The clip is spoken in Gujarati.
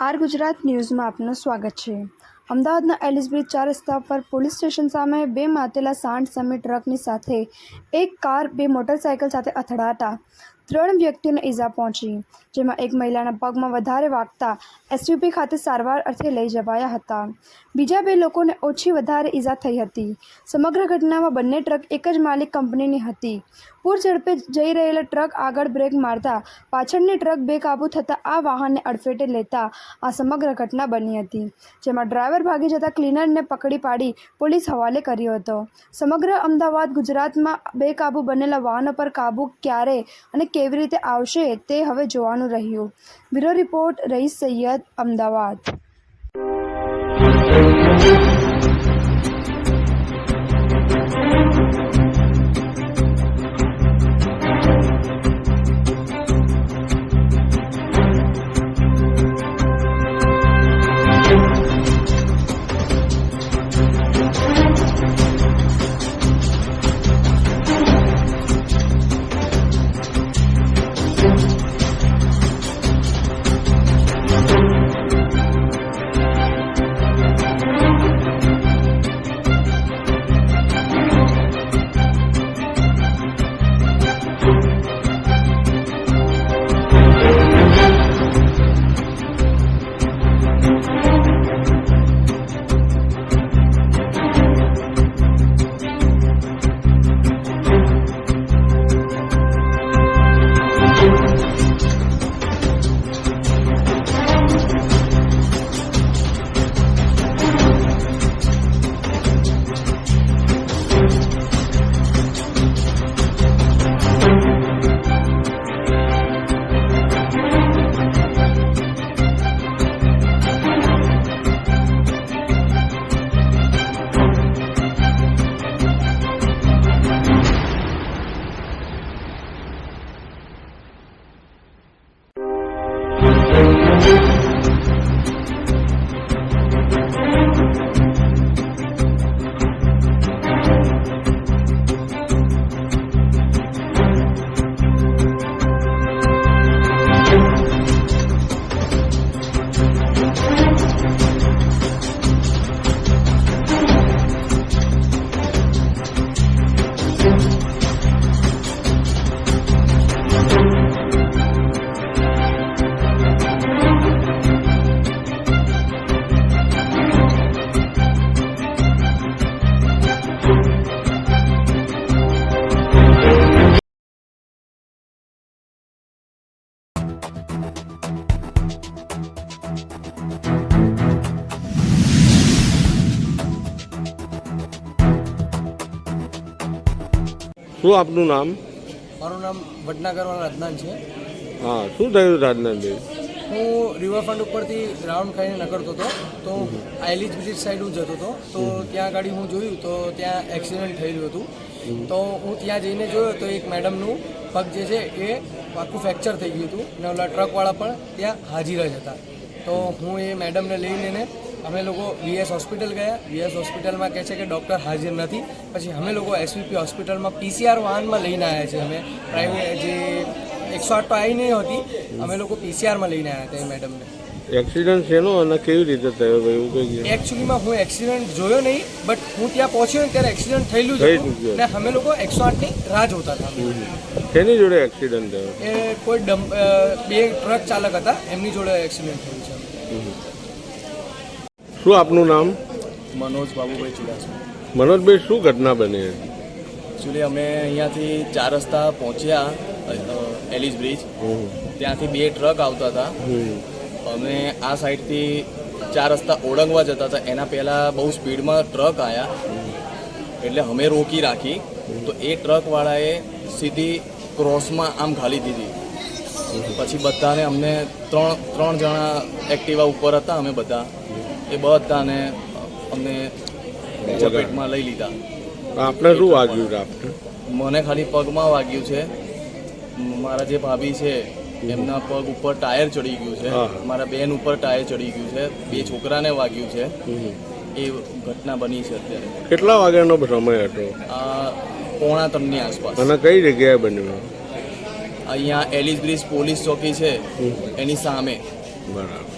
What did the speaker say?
આર ગુજરાત ન્યૂઝમાં આપનું સ્વાગત છે. અમદાવાદના એલિઝબ્રિજ ચાર રસ્તા પર પોલીસ સ્ટેશન સામે બે માતેલા સાંઠ સમી ટ્રકની સાથે એક કાર, બે મોટરસાયકલ સાથે અથડાતા ત્રણ વ્યક્તિને ઈજા પહોંચી, જેમાં એક મહિલાના પગમાં વધારે વાગતા એસયુપી ખાતે સારવાર અર્થે લઈ જવાયા હતા. બીજા બે લોકોને ઓછી વધારે ઈજા થઈ હતી. સમગ્ર ઘટનામાં બંને ટ્રક એક જ માલિક કંપનીની હતી. પૂર ઝડપે જઈ રહેલા ટ્રક આગળ બ્રેક મારતા પાછળની ટ્રક બેકાબૂ થતાં આ વાહનને અડફેટે લેતા આ સમગ્ર ઘટના બની હતી, જેમાં ડ્રાઈવર ભાગી જતા ક્લીનરને પકડી પાડી પોલીસ હવાલે કર્યો હતો. સમગ્ર અમદાવાદ ગુજરાતમાં બેકાબૂ બનેલા વાહનો પર કાબૂ ક્યારે અને કેવી રીતે આવશે તે હવે જોવાનું રહ્યું. Bureau report Rais Sayed Ahmedabad. Thank you. શું આપનું નામ? મારું નામ વડનાગરવાળા રાજનાન છે. હા શું થયું રાજનાનભાઈ હું રિવરફ્રન્ટ ઉપરથી રાઉન્ડ ખાઈને નકળતો હતો. તો આઈલીજ બ્રિજ સાઈડ હું જતો હતો. તો ત્યાં ગાડી હું જોયું તો ત્યાં એક્સિડન્ટ થયેલું હતું. તો હું ત્યાં જઈને જોયો તો એક મેડમનું પગ જે છે એ આખું ફ્રેક્ચર થઈ ગયું હતું. ને ઓલા ટ્રકવાળા પણ ત્યાં હાજર જ હતા. તો હું એ મેડમને લઈને અમે લોકો વીએસ હોસ્પિટલ ગયા. વીએસ હોસ્પિટલમાં કહે છે કે ડૉક્ટર હાજર નથી. પછી અમે લોકો એસવીપી હોસ્પિટલમાં પીસીઆર વાહનમાં લઈને આવ્યા છીએ અમે. પ્રાઇવેટ જે એકસો આઠ તો આવી નહીં હતી અમે લોકો પીસીઆરમાં લઈને આવ્યા હતા એ મેડમને એક્સિડન્ટ શેનો અને કેવી રીતે થયો ભાઈ? એવું કહી એકચ્યુઅલીમાં હું એક્સિડન્ટ જોયો નહીં બટ હું ત્યાં પહોંચ્યો ને ત્યારે એક્સિડન્ટ થયેલું જ થઈ હતું ને અમે લોકો એકસો આઠની રાહ જોતા હતા. તેની જોડે એક્સિડન્ટ થયો? એ કોઈ ડમ બે ટ્રક ચાલક હતા એમની જોડે એક્સિડન્ટ થયું છે. શું આપનું નામ? મનોજ બાબુભાઈ ચુડાસમા. મનોજભાઈ શું ઘટના બની એકચ્યુઅલી અમે અહીંયાથી ચાર રસ્તા પહોંચ્યા એલિસ બ્રિજ. ત્યાંથી બે ટ્રક આવતા હતા. અમે આ સાઈડથી ચાર રસ્તા ઓળંગવા જતા હતા. એના પહેલાં બહુ સ્પીડમાં ટ્રક આવ્યા એટલે અમે રોકી રાખી. તો એ ટ્રકવાળાએ સીધી ક્રોસમાં આમ ઘાલી દીધી. પછી બધાને અમને ત્રણ ત્રણ જણા એક્ટિવા ઉપર હતા અમે બધા. એ બધાને અમને ચપેટમાં લઈ લીધા. આપણે શું વાગ્યું આપણે મને ખાલી પગમાં વાગ્યું છે. મારા જે ભાભી છે એમના પગ ઉપર ટાયર ચડી ગયું છે. મારા બેન ઉપર ટાયર ચડી ગયું છે. બે છોકરાને વાગ્યું છે. એ ઘટના બની છે અત્યારે. કેટલા વાગ્યાનો સમય હતો? આ પોણા ત્રણની આસપાસ. અને કઈ જગ્યાએ બન્યું? અહીંયા એલિસ બ્રિજ પોલીસ ચોકી છે. એની સામે. બરાબર.